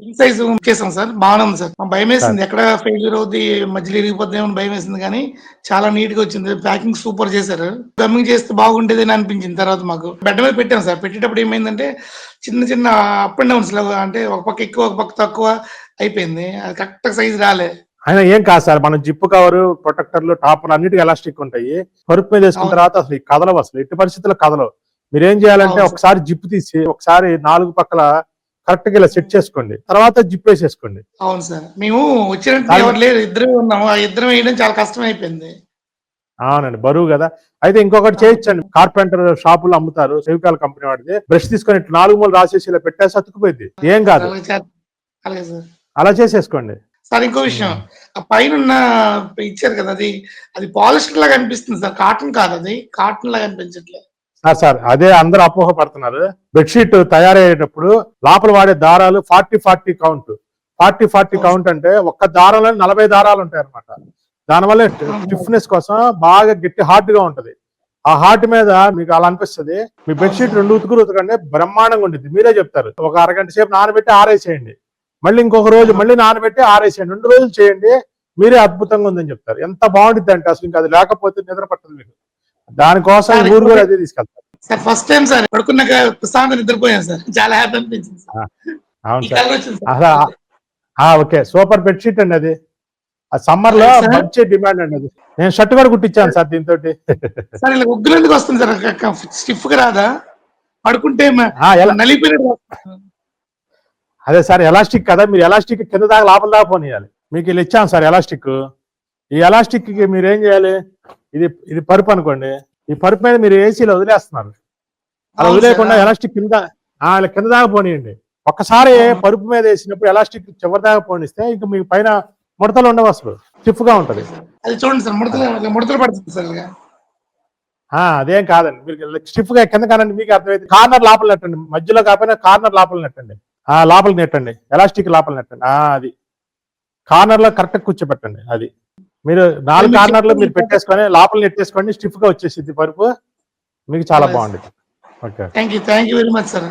King size చేసాం sir. బాగానే ఉంది సార్. భయం వేసింది. ఎక్కడ ఫెయిల్యూర్ అవుద్ది మధ్యలో ఇరిగిపోద్దేమో అని భయం వేసింది కానీ చాలా నీట్గా వచ్చింది. ప్యాకింగ్ సూపర్ చేశారు. గమ్మింగ్ చేస్తే బాగుండేది అని అనిపించింది తర్వాత మాకు. బెడ్ మీద పెట్టాం సార్. పెట్టేటప్పుడు ఏమైందంటే చిన్న చిన్న అప్ అండ్ డౌన్స్ అంటే ఒక పక్క ఎక్కువ ఒక పక్క తక్కువ అయిపోయింది. అది కరెక్ట్ సైజ్ రాలే. అయినా ఏం కాదు సార్. మనం జిప్ కవర్ ప్రొటెక్టర్లు టాపర్ అన్నిటికీ ఎలాస్టిక్ ఉంటాయి. పరుపు మీద వేసుకున్న. తర్వాత అసలు ఈ కథలవు అసలు. ఎట్టి పరిస్థితుల్లో కథలవు మీరేం చేయాలంటే. ఒకసారి జిప్ తీసి ఒకసారి నాలుగు పక్కల కరెక్ట్గా ఇలా సెట్ చేసుకోండి. తర్వాత జిప్ వేసేసుకోండి. అవును సార్. మేము వచ్చినట్టు ఎవరు లేరు. ఇద్దరు ఉన్నాము. ఆ ఇద్దరం వేయడం చాలా కష్టం అయిపోయింది అవునండి. బరువు కదా. అయితే ఇంకొకటి చేయొచ్చండి కార్పెంటర్ షాపులు అమ్ముతారు. సెవికాల్ కంపెనీ వాడిది. బ్రష్ తీసుకొని ఇట్లా నాలుగు మూలు రాసేసి ఇలా పెట్టేసి అతుకుపోయింది ఏం కాదు. అలా చేసేసుకోండి. సార్ ఇంకో విషయం. ఆ పైన ఇచ్చారు కదా అది. అది పాలిస్టర్ లాగా అనిపిస్తుంది సార్. కాటన్ కాదు అది. కాటన్ లాగా అనిపించట్లేదు సార్ సార్ అదే అందరూ అపోహ పడుతున్నారు. బెడ్షీట్ తయారయ్యేటప్పుడు లోపల వాడే దారాలు forty forty count. Forty forty count అంటే ఒక్క దారంలో నలభై దారాలు ఉంటాయి అనమాట దానివల్ల స్టిఫ్నెస్ కోసం బాగా గట్టి హార్డ్గా ఉంటది. ఆ హార్ట్ మీద మీకు అలా అనిపిస్తుంది మీ బెడ్షీట్ రెండు ఉతుకులు ఉతకండి బ్రహ్మాండంగా ఉంటుంది మీరే చెప్తారు ఒక అరగంట సేపు నానబెట్టి ఆరేసేయండి. మళ్ళీ ఇంకొక రోజు మళ్ళీ నానబెట్టి ఆరేసేయండి. రెండు రోజులు చేయండి మీరే అద్భుతంగా ఉందని చెప్తారు. ఎంత బాగుంటుంది అంటే అసలు ఇంకా అది లేకపోతే నిద్ర పట్టదు మీకు. దానికోసం ఊరు కూడా అదే తీసుకెళ్తారు. సార్ ఫస్ట్ టైం సార్ పడుకున్నాక ప్రశాంత నిద్రపోయాను సార్. చాలా హ్యాపీ అనిపించింది అవును సార్. ఓకే. సూపర్ బెడ్షీట్ అండి అది. ఆ సమ్మర్లో? మంచి డిమాండ్ అండి అది. నేను షర్ట్ కూడా కుట్టించాను సార్ దీంతో సార్ ఇలా ఉగ్గులు ఎందుకు వస్తుంది సార్? స్టిఫ్గా రాదా? పడుకుంటే వస్తుంది. అదే సార్ ఎలాస్టిక్ కదా మీరు ఎలాస్టిక్ కింద దాకా లోపల దాకా పోనీయాలి. మీకు ఇలా ఇచ్చాను సార్ ఎలాస్టిక్. ఈ ఎలాస్టిక్కి మీరు ఏం చేయాలి? ఇది ఇది పరుపు అనుకోండి. ఈ పరుపు మీద మీరు ఏసీలో వదిలేస్తున్నారు. అలా వదిలేకుండా. ఎలాస్టిక్ కింద కింద దాకా పోనీయండి. ఒక్కసారి. పరుపు మీద వేసినప్పుడు ఎలాస్టిక్ చివరి దాకా పోనిస్తే ఇంకా మీకు పైన ముడతలు ఉండవు అసలు. స్టిఫ్గా ఉంటది. అది చూడండి సార్ ముడతలు ఇలా ముడతలు పడుతుంది సార్ ఇలాగా. ఆ అదేం కాదండి. మీరు స్టిఫ్గా కింద కానండి మీకు అర్థమైతే కార్నర్ లోపల నెట్టండి. మధ్యలో కాకపోయినా కార్నర్ లోపల నెట్టండి. ఆ లోపల నెట్టండి. ఎలాస్టిక్ లోపల నెట్టండి. ఆ అది. కార్నర్లో కరెక్ట్ కూర్చోబెట్టండి అది. మీరు నాలుగు మీరు కార్నర్లో మీరు. పెట్టేసుకొని లోపల నెట్టేసుకోండి స్టిఫ్గా వచ్చేసింది పరుపు మీకు చాలా. బాగుంటుంది okay thank you thank you very much sir